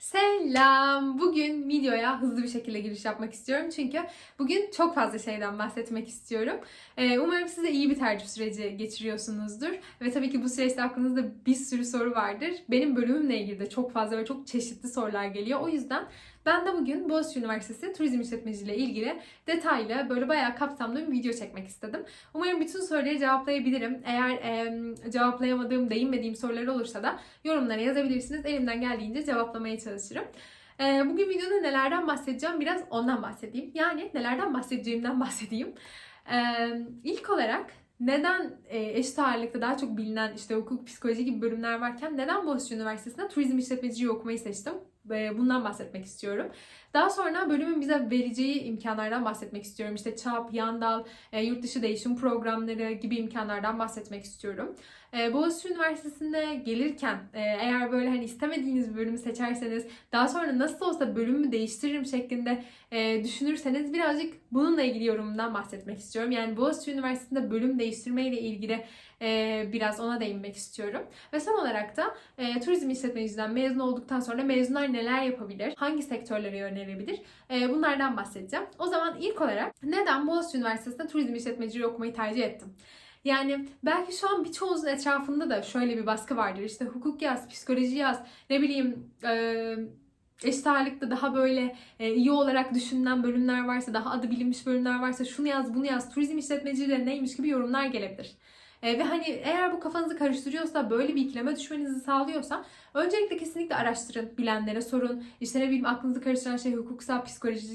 Selam. Bugün videoya hızlı bir şekilde giriş yapmak istiyorum. Çünkü bugün çok fazla şeyden bahsetmek istiyorum. Ee, umarım siz de iyi bir tercih süreci geçiriyorsunuzdur. Ve tabii ki bu süreçte aklınızda bir sürü soru vardır. Benim bölümümle ilgili de çok fazla ve çok çeşitli sorular geliyor. O yüzden ben de bugün Boğaziçi Üniversitesi Turizm İşletmeciliği ile ilgili detaylı böyle bayağı kapsamlı bir video çekmek istedim. Umarım bütün soruları cevaplayabilirim. Eğer e, cevaplayamadığım, değinmediğim sorular olursa da yorumlara yazabilirsiniz. Elimden geldiğince cevaplamaya çalışırım. Bugün videoda nelerden bahsedeceğim biraz ondan bahsedeyim. Yani nelerden bahsedeceğimden bahsedeyim. İlk olarak neden e, eşit ağırlıkta daha çok bilinen işte hukuk, psikoloji gibi bölümler varken neden Boğaziçi Üniversitesi'nde turizm işletmeciliği okumayı seçtim? Bundan bahsetmek istiyorum. Daha sonra bölümün bize vereceği imkanlardan bahsetmek istiyorum. İşte ÇAP, Yandal, e, yurt dışı değişim programları gibi imkanlardan bahsetmek istiyorum. E, Boğaziçi Üniversitesi'nde gelirken e, eğer böyle hani istemediğiniz bir bölümü seçerseniz daha sonra nasıl olsa bölümümü değiştiririm şeklinde düşünürseniz birazcık bununla ilgili yorumumdan bahsetmek istiyorum. Yani Boğaziçi Üniversitesi'nde bölüm değiştirmeyle ilgili e, biraz ona değinmek istiyorum. Ve son olarak da turizm işletmeciden mezun olduktan sonra mezunlar neler yapabilir? Hangi sektörlere yönelebilir? E, bunlardan bahsedeceğim. O zaman ilk olarak neden Boğaziçi Üniversitesi'nde turizm işletmeciliği okumayı tercih ettim? Yani belki şu an birçoğunuzun etrafında da şöyle bir baskı vardır. İşte hukuk yaz, psikoloji yaz, ne bileyim e, eşit ağırlıkta daha böyle e, iyi olarak düşünülen bölümler varsa, daha adı bilinmiş bölümler varsa şunu yaz, bunu yaz, turizm işletmeciliği neymiş gibi yorumlar gelebilir. E, ve hani eğer bu kafanızı karıştırıyorsa, böyle bir ikileme düşmenizi sağlıyorsa öncelikle kesinlikle araştırın, bilenlere sorun. İşte ne bileyim aklınızı karıştıran şey hukuksa, psikoloji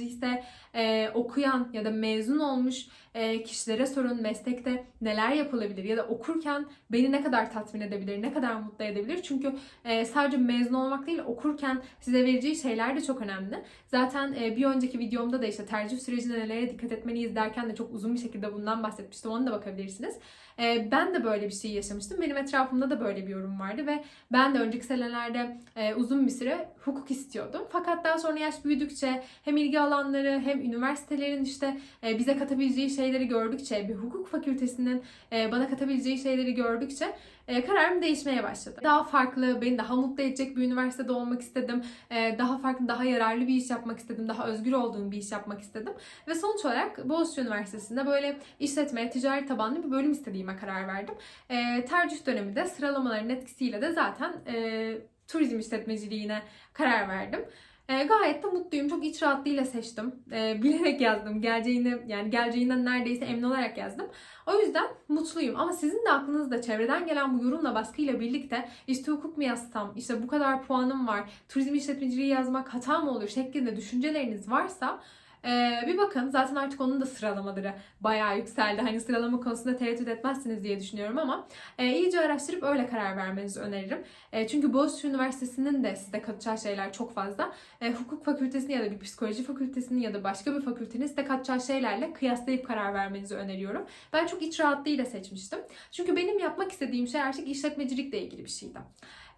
e, okuyan ya da mezun olmuş e, kişilere sorun meslekte neler yapılabilir ya da okurken beni ne kadar tatmin edebilir, ne kadar mutlu edebilir. Çünkü e, sadece mezun olmak değil okurken size vereceği şeyler de çok önemli. Zaten e, bir önceki videomda da işte tercih sürecinde nelere dikkat etmeliyiz derken de çok uzun bir şekilde bundan bahsetmiştim. Ona da bakabilirsiniz. E, ben de böyle bir şey yaşamıştım. Benim etrafımda da böyle bir yorum vardı ve ben de önceki senelerde e, uzun bir süre hukuk istiyordum. Fakat daha sonra yaş büyüdükçe hem ilgi alanları hem üniversitelerin işte e, bize katabileceği şeyleri gördükçe, bir hukuk fakültesinin e, bana katabileceği şeyleri gördükçe e, kararım değişmeye başladı. Daha farklı, beni daha mutlu edecek bir üniversitede olmak istedim. E, daha farklı, daha yararlı bir iş yapmak istedim. Daha özgür olduğum bir iş yapmak istedim. Ve sonuç olarak Boğaziçi Üniversitesi'nde böyle işletme, ticaret tabanlı bir bölüm istediğime karar verdim. E, tercih döneminde sıralamaların etkisiyle de zaten e, turizm işletmeciliğine karar verdim. E, gayet de mutluyum. Çok iç rahatlığıyla seçtim. E, bilerek yazdım. Geleceğini yani geleceğinden neredeyse emin olarak yazdım. O yüzden mutluyum. Ama sizin de aklınızda çevreden gelen bu yorumla baskıyla birlikte işte hukuk mu yazsam, işte bu kadar puanım var, turizm işletmeciliği yazmak hata mı olur şeklinde düşünceleriniz varsa ee, bir bakın zaten artık onun da sıralamaları bayağı yükseldi. Hani sıralama konusunda tereddüt etmezsiniz diye düşünüyorum ama e, iyice araştırıp öyle karar vermenizi öneririm. E, çünkü Boğaziçi Üniversitesi'nin de size katacağı şeyler çok fazla. E, hukuk fakültesini ya da bir psikoloji fakültesini ya da başka bir fakültenin size katacağı şeylerle kıyaslayıp karar vermenizi öneriyorum. Ben çok iç rahatlığıyla seçmiştim. Çünkü benim yapmak istediğim şey artık işletmecilikle ilgili bir şeydi.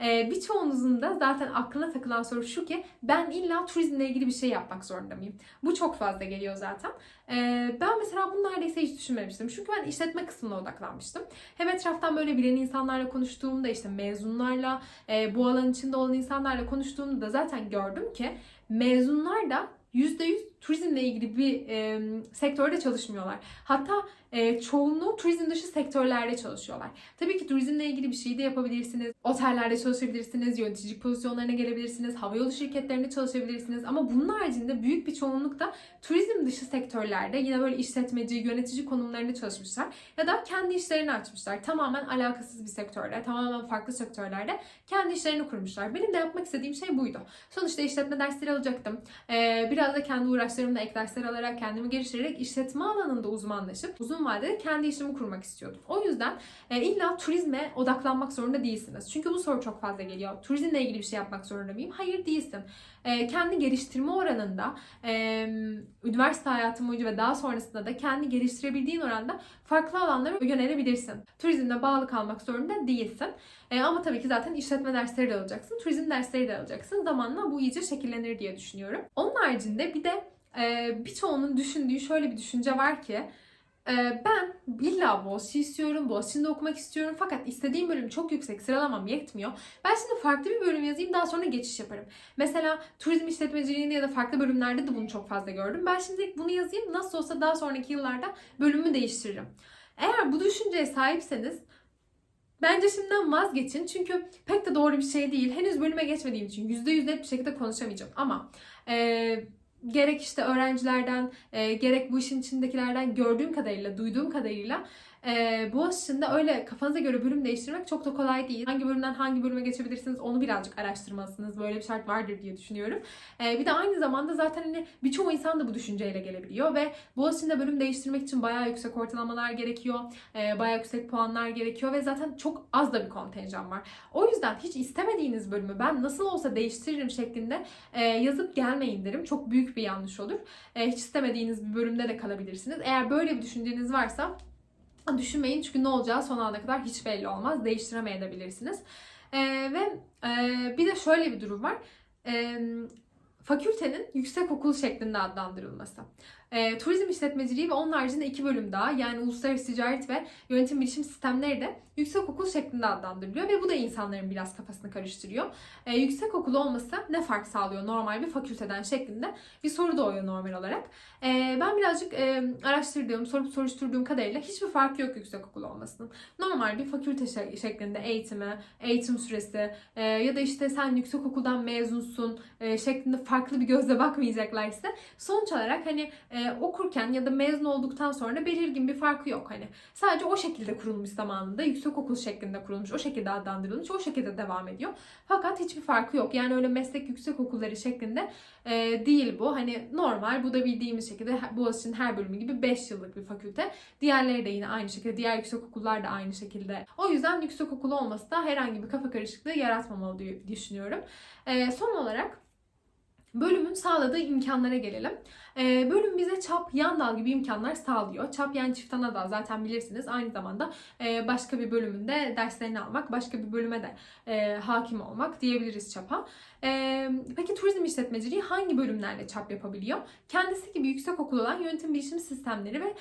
Ee, birçoğunuzun da zaten aklına takılan soru şu ki ben illa turizmle ilgili bir şey yapmak zorunda mıyım? Bu çok fazla geliyor zaten. Ee, ben mesela bunu neredeyse hiç düşünmemiştim. Çünkü ben işletme kısmına odaklanmıştım. Hem etraftan böyle bilen insanlarla konuştuğumda işte mezunlarla, e, bu alan içinde olan insanlarla konuştuğumda da zaten gördüm ki mezunlar da %100 turizmle ilgili bir e, sektörde çalışmıyorlar. Hatta e, çoğunluğu turizm dışı sektörlerde çalışıyorlar. Tabii ki turizmle ilgili bir şey de yapabilirsiniz. Otellerde çalışabilirsiniz, yönetici pozisyonlarına gelebilirsiniz, havayolu şirketlerinde çalışabilirsiniz. Ama bunun haricinde büyük bir çoğunluk da turizm dışı sektörlerde yine böyle işletmeci, yönetici konumlarında çalışmışlar. Ya da kendi işlerini açmışlar. Tamamen alakasız bir sektörde, tamamen farklı sektörlerde kendi işlerini kurmuşlar. Benim de yapmak istediğim şey buydu. Sonuçta işletme dersleri alacaktım. Ee, biraz da kendi uğraşlarımla ek dersler alarak, kendimi geliştirerek işletme alanında uzmanlaşıp uzun vadede kendi işimi kurmak istiyordum. O yüzden e, illa turizme odaklanmak zorunda değilsiniz. Çünkü bu soru çok fazla geliyor. Turizmle ilgili bir şey yapmak zorunda mıyım? Hayır değilsin. E, kendi geliştirme oranında e, üniversite hayatım boyunca ve daha sonrasında da kendi geliştirebildiğin oranda farklı alanlara yönelebilirsin. Turizmde bağlı kalmak zorunda değilsin. E, ama tabii ki zaten işletme dersleri de alacaksın. Turizm dersleri de alacaksın. Zamanla bu iyice şekillenir diye düşünüyorum. Onun haricinde bir de e, birçoğunun düşündüğü şöyle bir düşünce var ki Ee, ben illa Boğaziçi istiyorum, Boğaziçi'nde okumak istiyorum fakat istediğim bölüm çok yüksek, sıralamam yetmiyor. Ben şimdi farklı bir bölüm yazayım daha sonra geçiş yaparım. Mesela turizm işletmeciliğinde ya da farklı bölümlerde de bunu çok fazla gördüm. Ben şimdi bunu yazayım nasıl olsa daha sonraki yıllarda bölümümü değiştiririm. Eğer bu düşünceye sahipseniz Bence şimdiden vazgeçin çünkü pek de doğru bir şey değil. Henüz bölüme geçmediğim için %100 net bir şekilde konuşamayacağım ama e, gerek işte öğrencilerden e, gerek bu işin içindekilerden gördüğüm kadarıyla, duyduğum kadarıyla e, Boğaziçi'nde öyle kafanıza göre bölüm değiştirmek çok da kolay değil. Hangi bölümden hangi bölüme geçebilirsiniz onu birazcık araştırmalısınız. Böyle bir şart vardır diye düşünüyorum. E, bir de aynı zamanda zaten hani birçoğu insan da bu düşünceyle gelebiliyor ve Boğaziçi'nde bölüm değiştirmek için bayağı yüksek ortalamalar gerekiyor. E, bayağı yüksek puanlar gerekiyor ve zaten çok az da bir kontenjan var. O yüzden hiç istemediğiniz bölümü ben nasıl olsa değiştiririm şeklinde e, yazıp gelmeyin derim. Çok büyük bir yanlış olur. E, hiç istemediğiniz bir bölümde de kalabilirsiniz. Eğer böyle bir düşünceniz varsa düşünmeyin çünkü ne olacağı son ana kadar hiç belli olmaz. Değiştiremeyebilirsiniz. E, ve e, bir de şöyle bir durum var. E, fakültenin yüksek okul şeklinde adlandırılması. E, turizm işletmeciliği ve onun haricinde iki bölüm daha yani uluslararası ticaret ve yönetim bilişim sistemleri de yüksek okul şeklinde adlandırılıyor ve bu da insanların biraz kafasını karıştırıyor. E, yüksek okul olması ne fark sağlıyor normal bir fakülteden şeklinde bir soru doğuyor normal olarak. E, ben birazcık e, araştırdığım, sorup soruşturduğum kadarıyla hiçbir fark yok yüksek okul olmasının. Normal bir fakülte şe- şeklinde eğitimi, eğitim süresi e, ya da işte sen yüksek okuldan mezunsun e, şeklinde farklı bir gözle bakmayacaklar ise sonuç olarak hani e, okurken ya da mezun olduktan sonra belirgin bir farkı yok hani. Sadece o şekilde kurulmuş zamanında yüksek okul şeklinde kurulmuş, o şekilde adlandırılmış, o şekilde devam ediyor. Fakat hiçbir farkı yok. Yani öyle meslek yüksek okulları şeklinde e, değil bu. Hani normal bu da bildiğimiz şekilde Boğaziçi'nin her bölümü gibi 5 yıllık bir fakülte. Diğerleri de yine aynı şekilde. Diğer yüksek okullar da aynı şekilde. O yüzden yüksek okul olması da herhangi bir kafa karışıklığı yaratmamalı diye düşünüyorum. E, son olarak bölümün sağladığı imkanlara gelelim. Ee, bölüm bize çap, yan dal gibi imkanlar sağlıyor. Çap yani çift ana dal zaten bilirsiniz. Aynı zamanda e, başka bir bölümünde derslerini almak, başka bir bölüme de e, hakim olmak diyebiliriz çapa. E, peki turizm işletmeciliği hangi bölümlerle çap yapabiliyor? Kendisi gibi yüksek okul olan yönetim bilişim sistemleri ve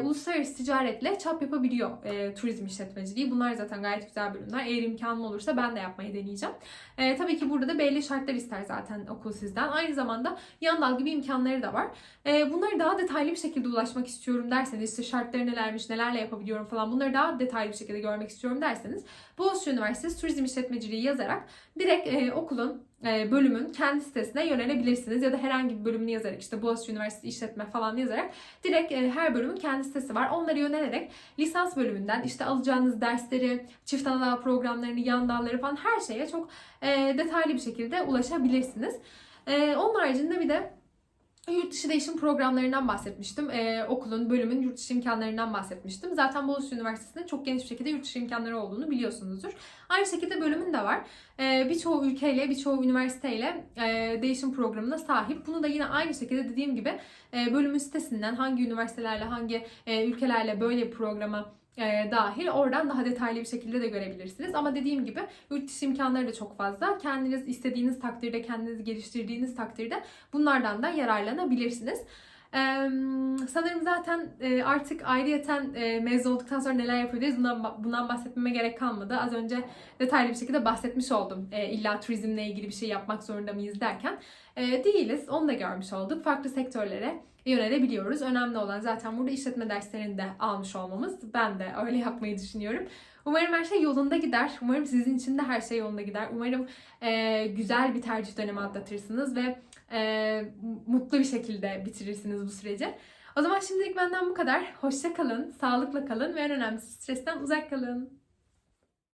uluslararası ticaretle çap yapabiliyor turizm işletmeciliği. Bunlar zaten gayet güzel bölümler. Eğer imkanım olursa ben de yapmayı deneyeceğim. Tabii ki burada da belli şartlar ister zaten okul sizden. Aynı zamanda yan dal gibi imkanları da var. E, bunları daha detaylı bir şekilde ulaşmak istiyorum derseniz işte şartları nelermiş, nelerle yapabiliyorum falan bunları daha detaylı bir şekilde görmek istiyorum derseniz Boğaziçi Üniversitesi Turizm İşletmeciliği yazarak direkt e, okulun e, bölümün kendi sitesine yönelebilirsiniz ya da herhangi bir bölümünü yazarak işte Boğaziçi Üniversitesi İşletme falan yazarak direkt e, her bölümün kendi sitesi var. Onlara yönelerek lisans bölümünden işte alacağınız dersleri, çift ana dal programlarını, yan dalları falan her şeye çok e, detaylı bir şekilde ulaşabilirsiniz. Onun haricinde bir de Yurt dışı değişim programlarından bahsetmiştim. Ee, okulun, bölümün yurt dışı imkanlarından bahsetmiştim. Zaten Boğaziçi Üniversitesi'nde çok geniş bir şekilde yurt dışı imkanları olduğunu biliyorsunuzdur. Aynı şekilde bölümün de var. Ee, birçoğu ülkeyle, birçoğu üniversiteyle e, değişim programına sahip. Bunu da yine aynı şekilde dediğim gibi e, bölümün sitesinden hangi üniversitelerle, hangi e, ülkelerle böyle bir programa e, dahil oradan daha detaylı bir şekilde de görebilirsiniz. Ama dediğim gibi yurt dışı imkanları da çok fazla. Kendiniz istediğiniz takdirde, kendinizi geliştirdiğiniz takdirde bunlardan da yararlanabilirsiniz. Sanırım zaten e, artık ayrıyeten e, mezun olduktan sonra neler yapabiliriz bundan, bundan bahsetmeme gerek kalmadı. Az önce detaylı bir şekilde bahsetmiş oldum. E, illa turizmle ilgili bir şey yapmak zorunda mıyız derken. Değiliz. Onu da görmüş olduk. Farklı sektörlere yönelebiliyoruz. Önemli olan zaten burada işletme derslerini de almış olmamız. Ben de öyle yapmayı düşünüyorum. Umarım her şey yolunda gider. Umarım sizin için de her şey yolunda gider. Umarım e, güzel bir tercih dönemi atlatırsınız ve e, mutlu bir şekilde bitirirsiniz bu süreci. O zaman şimdilik benden bu kadar. Hoşça kalın, sağlıkla kalın ve en önemlisi stresten uzak kalın.